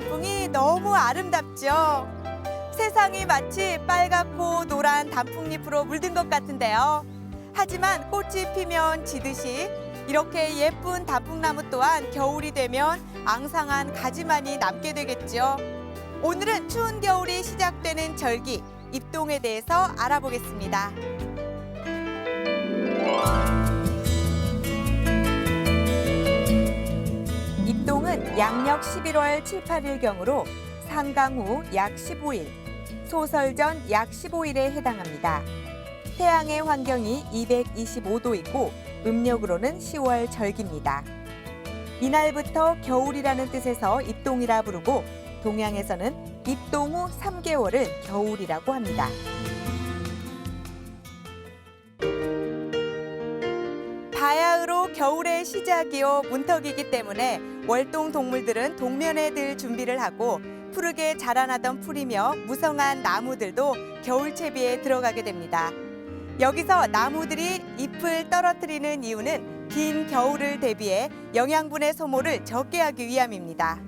단풍이 너무 아름답죠. 세상이 마치 빨갛고 노란 단풍잎으로 물든 것 같은데요. 하지만 꽃이 피면 지듯이 이렇게 예쁜 단풍나무 또한 겨울이 되면 앙상한 가지만이 남게 되겠죠. 오늘은 추운 겨울이 시작되는 절기 입동에 대해서 알아보겠습니다. 양력 11월 7, 8일경으로 상강 후 약 15일, 소설 전 약 15일에 해당합니다. 태양의 환경이 225도이고 음력으로는 10월 절기입니다. 이날부터 겨울이라는 뜻에서 입동이라 부르고 동양에서는 입동 후 3개월을 겨울이라고 합니다. 바야흐로 겨울의 시작이요 문턱이기 때문에 월동 동물들은 동면에 들 준비를 하고 푸르게 자라나던 풀이며 무성한 나무들도 겨울 채비에 들어가게 됩니다. 여기서 나무들이 잎을 떨어뜨리는 이유는 긴 겨울을 대비해 영양분의 소모를 적게 하기 위함입니다.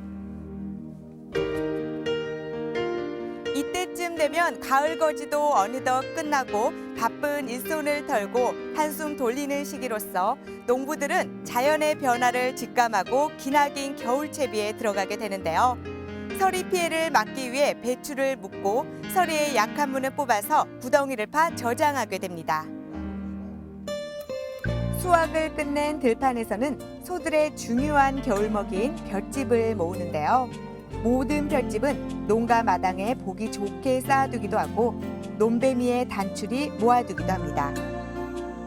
이때쯤 되면 가을 거지도 어느덧 끝나고 바쁜 일손을 털고 한숨 돌리는 시기로서 농부들은 자연의 변화를 직감하고 기나긴 겨울 채비에 들어가게 되는데요. 서리 피해를 막기 위해 배추를 묻고 서리의 약한 문을 뽑아서 구덩이를 파 저장하게 됩니다. 수확을 끝낸 들판에서는 소들의 중요한 겨울 먹이인 볏짚을 모으는데요. 모든 볏짚은 농가 마당에 보기 좋게 쌓아두기도 하고 논배미의 단출이 모아두기도 합니다.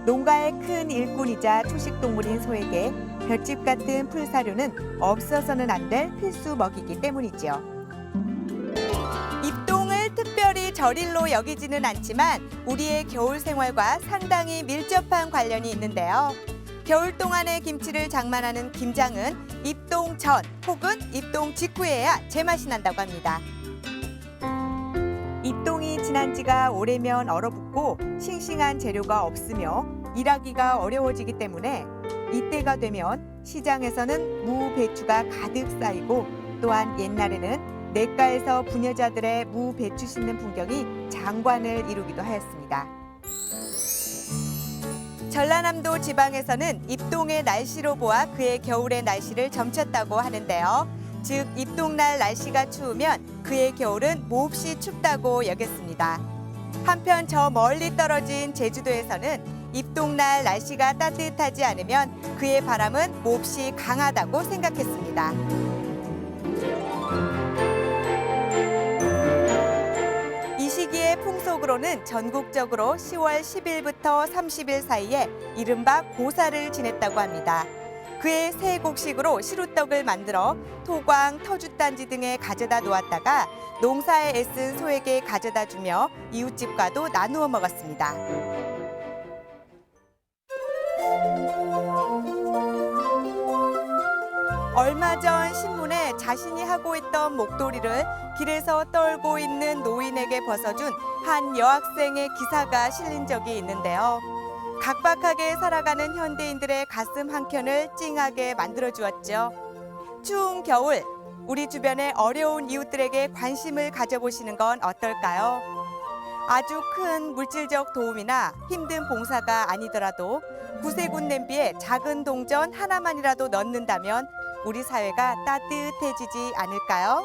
농가의 큰 일꾼이자 초식 동물인 소에게 볏짚 같은 풀사료는 없어서는 안 될 필수 먹이기 때문이죠. 입동을 특별히 절일로 여기지는 않지만 우리의 겨울 생활과 상당히 밀접한 관련이 있는데요. 겨울 동안의 김치를 장만하는 김장은 입동 전 혹은 입동 직후에야 제맛이 난다고 합니다. 입동이 지난 지가 오래면 얼어붙고 싱싱한 재료가 없으며 일하기가 어려워지기 때문에 이때가 되면 시장에서는 무 배추가 가득 쌓이고 또한 옛날에는 냇가에서 부녀자들의 무 배추 씻는 풍경이 장관을 이루기도 하였습니다. 전라남도 지방에서는 입동의 날씨로 보아 그의 겨울의 날씨를 점쳤다고 하는데요. 즉 입동날 날씨가 추우면 그의 겨울은 몹시 춥다고 여겼습니다. 한편 저 멀리 떨어진 제주도에서는 입동날 날씨가 따뜻하지 않으면 그의 바람은 몹시 강하다고 생각했습니다. 풍속으로는 전국적으로 10월 10일부터 30일 사이에 이른바 고사를 지냈다고 합니다. 그의 새 곡식으로 시루떡을 만들어 토광, 터줏단지 등에 가져다 놓았다가 농사에 애쓴 소에게 가져다 주며 이웃집과도 나누어 먹었습니다. 얼마 전 신문에 자신이 하고 있던 목도리를 길에서 떨고 있는 노인에게 벗어준 한 여학생의 기사가 실린 적이 있는데요. 각박하게 살아가는 현대인들의 가슴 한켠을 찡하게 만들어 주었죠. 추운 겨울, 우리 주변의 어려운 이웃들에게 관심을 가져보시는 건 어떨까요? 아주 큰 물질적 도움이나 힘든 봉사가 아니더라도 구세군 냄비에 작은 동전 하나만이라도 넣는다면 우리 사회가 따뜻해지지 않을까요?